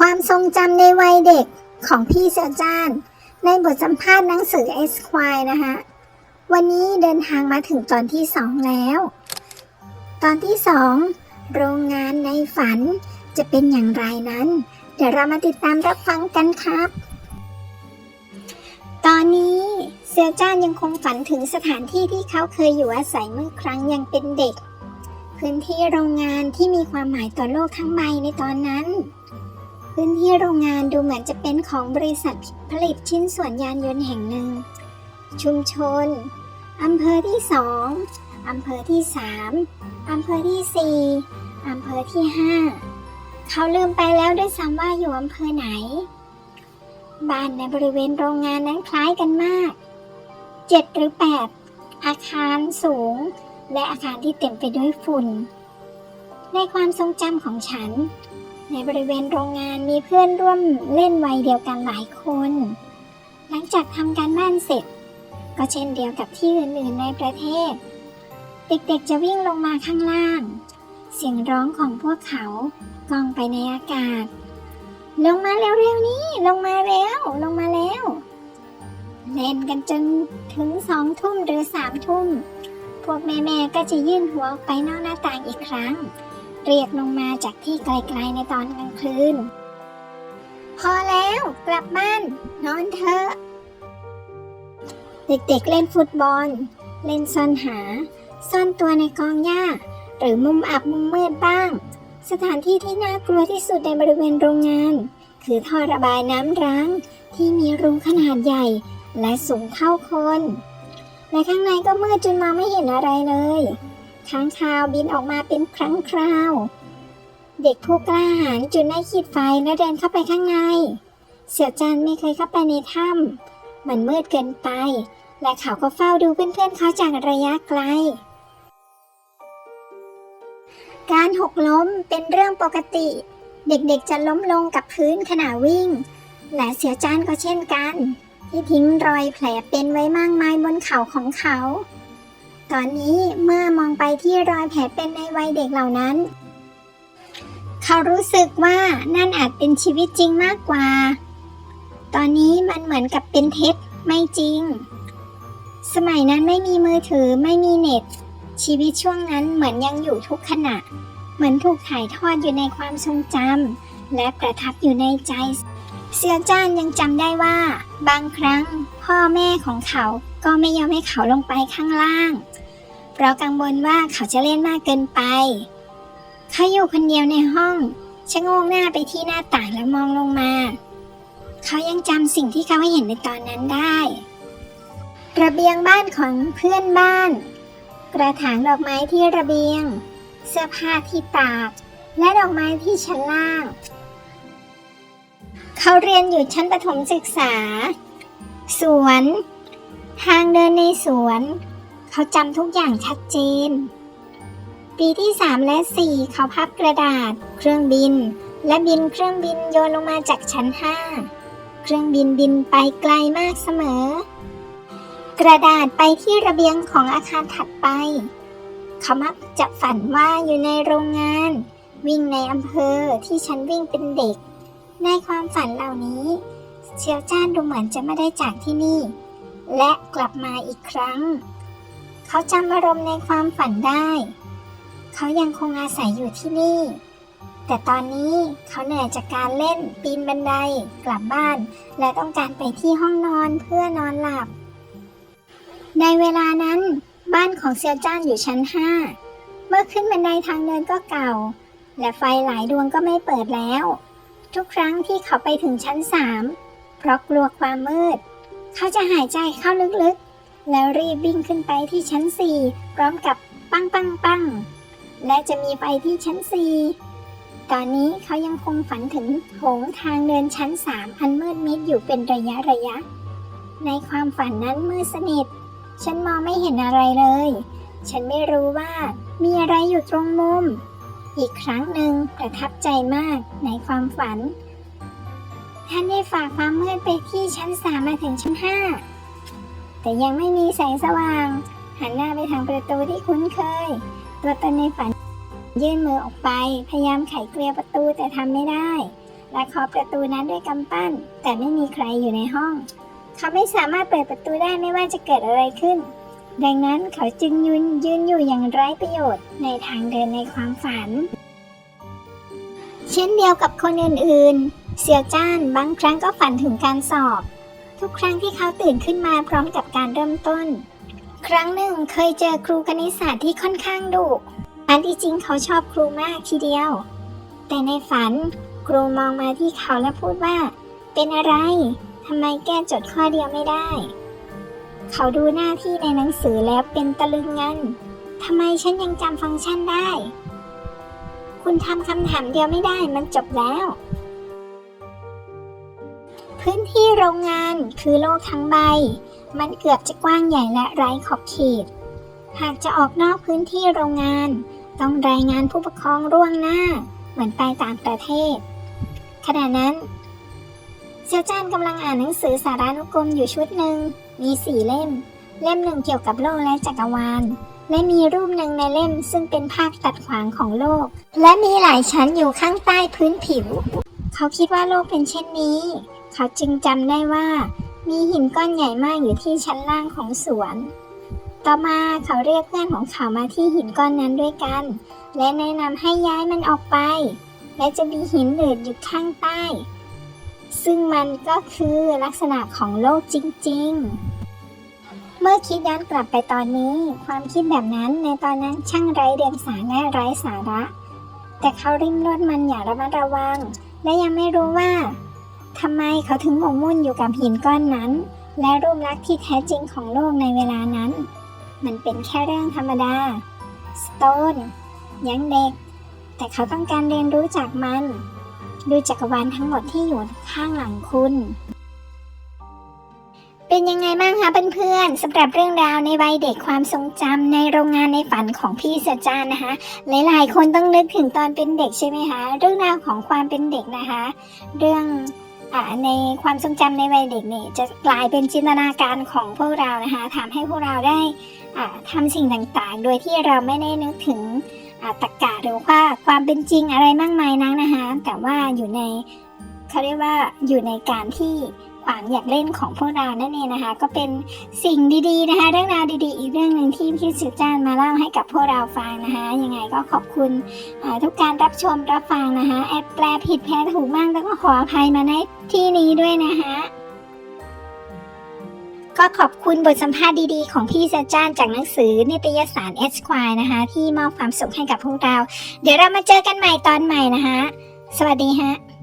ความทรงจำในวัยเด็กของพี่เสือจ้าน ในบทสัมภาษณ์หนังสือ e s q u i r e นะคะวันนี้เดินทางมาถึงตอนที่สองแล้ว ตอนที่สองโรงงานในฝันจะเป็นอย่างไรนั้น เดี๋ยวเรามาติดตามรับฟังกันครับ ตอนนี้เสือจ้านยังคงฝันถึงสถานที่ที่เขาเคยอยู่อาศัยเมื่อครั้งยังเป็นเด็ก พื้นที่โรงงานที่มีความหมายต่อโลกทั้งใบในตอนนั้น พื้นที่โรงงานดูเหมือนจะเป็นของบริษัทผลิตชิ้นส่วนยานยนต์แห่งหนึ่ง ชุมชน อำเภอที่สองอำเภอที่สามอำเภอที่สี่อำเภอที่ห้าเขาลืมไปแล้วด้วยซ้ำว่าอยู่อำเภอไหน บ้านในบริเวณโรงงานนั้นคล้ายกันมากเจ็ดหรือแปดอาคารสูง และอาคารที่เต็มไปด้วยฝุ่น ในความทรงจำของฉัน ในบริเวณโรงงานมีเพื่อนร่วมเล่นวัยเดียวกันหลายคน หลังจากทำการบ้านเสร็จ ก็เช่นเดียวกับที่อื่นๆในประเทศ เด็กๆจะวิ่งลงมาข้างล่าง เสียงร้องของพวกเขากองไปในอากาศ ลงมาเร็วๆนี้ ลงมาแล้วลงมาแล้ว เล่นกันจนถึงสองทุ่มหรือสามทุ่มพวกแม่ๆก็จะยื่นหัวออกไปนอกหน้าต่างอีกครั้ง เรียกลงมาจากที่ไกลๆในตอนกลางคืน พอแล้วกลับบ้าน นอนเถอะ เด็กๆเล่นฟุตบอล เล่นซ่อนหา ซ่อนตัวในกองหญ้า หรือมุมอับมุมมืดบ้าง สถานที่ที่น่ากลัวที่สุดในบริเวณโรงงาน คือท่อระบายน้ำร้าง ที่มีรูขนาดใหญ่ และสูงเท่าคนและข้างในก็มืดจนมองไม่เห็นอะไรเลย ค้างคาวบินออกมาเป็นครั้งคราว เด็กผู้กล้าหาญจุดได้ขีดไฟและเดินเข้าไปข้างใน เสี่ยวจันไม่เคยเข้าไปในถ้ำมันมืดเกินไป และเขาก็เฝ้าดูเพื่อนๆเขาจากระยะไกล การหกล้มเป็นเรื่องปกติ เด็กๆจะล้มลงกับพื้นขณะวิ่ง และเสี่ยวจานก็เช่นกัน ที่ทิ้งรอยแผลเป็นไว้มากมายบนเข่าของเขา ตอนนี้เมื่อมองไปที่รอยแผลเป็นในวัยเด็กเหล่านั้น เขารู้สึกว่านั่นอาจเป็นชีวิตจริงมากกว่า ตอนนี้มันเหมือนกับเป็นเท็จไม่จริง สมัยนั้นไม่มีมือถือไม่มีเน็ต ชีวิตช่วงนั้นเหมือนยังอยู่ทุกขณะ เหมือนถูกถ่ายทอดอยู่ในความทรงจำและประทับอยู่ในใจเซียวจ้านยังจำได้ว่า บางครั้งพ่อแม่ของเขาก็ไม่ยอมให้เขาลงไปข้างล่าง เพราะกังวลว่าเขาจะเล่นมากเกินไป เขาอยู่คนเดียวในห้องชะโงงหน้าไปที่หน้าต่างแล้วมองลงมา เขายังจำสิ่งที่เขาเห็นในตอนนั้นได้ ระเบียงบ้านของเพื่อนบ้าน กระถางดอกไม้ที่ระเบียง เสื้อผ้าที่ตาก และดอกไม้ที่ชั้นล่าง เขาเรียนอยู่ชั้นประถมศึกษา สวน ทางเดินในสวน เขาจำทุกอย่างชัดเจน ปีที่ 3 และ 4 เขาพับกระดาษ เครื่องบิน และบินเครื่องบินโยนลงมาจากชั้น 5 เครื่องบินบินไปไกลมากเสมอ กระดาษไปที่ระเบียงของอาคารถัดไป เขามักจะฝันว่าอยู่ในโรงงาน วิ่งในอำเภอที่ฉันวิ่งเป็นเด็ก ในความฝันเหล่านี้ เชียวจ้านดูเหมือนจะไม่ได้จากที่นี่และกลับมาอีกครั้ง เขาจำอารมณ์ในความฝันได้ เขายังคงอาศัยอยู่ที่นี่ แต่ตอนนี้เขาเหนื่อยจากการเล่นปีนบันไดกลับบ้าน และต้องการไปที่ห้องนอนเพื่อนอนหลับ ในเวลานั้น บ้านของเซียวจ้านอยู่ชั้น5เมื่อขึ้นบันไดทางเดินก็เก่า และไฟหลายดวงก็ไม่เปิดแล้ว ทุกครั้งที่เขาไปถึงชั้น3เพราะกลัวความมืด เขาจะหายใจเข้าลึกๆ แล้วรีบวิ่งขึ้นไปที่ชั้น 4 พร้อมกับปังปังปังและจะมีไฟที่ชั้น 4 ตอนนี้เขายังคงฝันถึงโถงทางเดินชั้น 3 อันมืดมิดอยู่เป็นระยะระยะ ในความฝันนั้นมืดสนิท ฉันมองไม่เห็นอะไรเลย ฉันไม่รู้ว่ามีอะไรอยู่ตรงมุม อีกครั้งหนึ่งประทับใจมากในความฝัน ท่านได้ฝากความมืดไปที่ชั้นสามมาถึงชั้นห้า แต่ยังไม่มีแสงสว่าง หันหน้าไปทางประตูที่คุ้นเคย ตัวตนในฝัน ยื่นมือออกไป พยายามไขเกลียวประตูแต่ทำไม่ได้ และเคาะประตูนั้นด้วยกำปั้น แต่ไม่มีใครอยู่ในห้อง เขาไม่สามารถเปิดประตูได้ไม่ว่าจะเกิดอะไรขึ้น ดังนั้นเขาจึงยืนยืนอยู่อย่างไร้ประโยชน์ในทางเดินในความฝัน เช่นเดียวกับคนอื่นๆ เสี่ยวจ้านบางครั้งก็ฝันถึงการสอบ ทุกครั้งที่เขาตื่นขึ้นมาพร้อมกับการเริ่มต้น ครั้งหนึ่งเคยเจอครูคณิตศาสตร์ที่ค่อนข้างดุอันที่จริงเขาชอบครูมากทีเดียว แต่ในฝันครูมองมาที่เขาและพูดว่า เป็นอะไรทำไมแก้จทย์ข้อเดียวไม่ได้ เขาดูหน้าที่ในหนังสือแล้วเป็นตะลึงงันทำไมฉันยังจำฟังก์ชันได้ คุณทำคำถามเดียวไม่ได้มันจบแล้ว พื้นที่โรงงานคือโลกทั้งใบ มันเกือบจะกว้างใหญ่และไร้ขอบเขต หากจะออกนอกพื้นที่โรงงาน ต้องรายงานผู้ปกครองล่วงหน้า เหมือนไปต่างประเทศ ขณะนั้นเซียวจ้านกำลังอ่านหนังสือสารานุกรมอยู่ชุดหนึ่ง มีสี่เล่ม เล่มหนึ่งเกี่ยวกับโลกและจักรวาล และมีรูปหนึ่งในเล่มซึ่งเป็นภาพตัดขวางของโลก และมีหลายชั้นอยู่ข้างใต้พื้นผิว เขาคิดว่าโลกเป็นเช่นนี้ เขาจึงจำได้ว่า มีหินก้อนใหญ่มากอยู่ที่ชั้นล่างของสวน ต่อมาเขาเรียกเพื่อนของเขามาที่หินก้อนนั้นด้วยกัน และแนะนำให้ย้ายมันออกไป และจะมีหินอื่นอยู่ข้างใต้ ซึ่งมันก็คือลักษณะของโลกจริง ๆเมื่อคิดย้อนกลับไปตอนนี้ ความคิดแบบนั้นในตอนนั้นช่างไร้เดียงสาและไร้สาระ แต่เขาริมรถมันอย่างระมัดระวัง และยังไม่รู้ว่าทำไมเขาถึงหมกมุ่นอยู่กับหินก้อนนั้น และรูปลักษณ์ที่แท้จริงของโลกในเวลานั้น มันเป็นแค่เรื่องธรรมดา สโตนยังเด็ก แต่เขาต้องการเรียนรู้จากมัน ดูจักรวาลทั้งหมดที่อยู่ข้างหลังคุณ เป็นยังไงบ้างคะเพื่อนๆสำหรับเรื่องราวในวัยเด็กความทรงจำในโรงงานในฝันของพี่เสอจานนะคะ หลายๆ คนต้องนึกถึงตอนเป็นเด็กใช่ไหมคะเรื่องราวของความเป็นเด็กนะคะ เรื่องอในความทรงจำในวัยเด็กนี่จะกลายเป็นจินตนาการของพวกเรานะคะทำให้พวกเราได้อ่าทำสิ่งต่างๆ โดยที่เราไม่ได้นึกถึงอ่าตรรกะหรือว่าความเป็นจริงอะไรมากมายนักนะคะ แต่ว่าอยู่ในเขาเรียกว่าอยู่ในการที่ ความอยากเล่นของพวกเรานั่นเองนะคะ ก็เป็นสิ่งดีๆนะคะเรื่องราวดีๆ อีกเรื่องหนึ่งที่พี่สิจานมาเล่าให้กับพวกเราฟังนะคะ ยังไงก็ขอบคุณทุกการรับชมรับฟังนะคะแอดแปลผิดแพ้ถูกบ้างแล้วก็ขออภัยมาในที่นี้ด้วยนะคะก็ขอบคุณบทสัมภาษณ์ดีๆ ของพี่เซจ้านจากหนังสือนิตยสาร S q u i r e นะคะ ที่มอบความสุขให้กับพวกเรา เดี๋ยวเรามาเจอกันใหม่ตอนใหม่นะคะ สวัสดีฮะ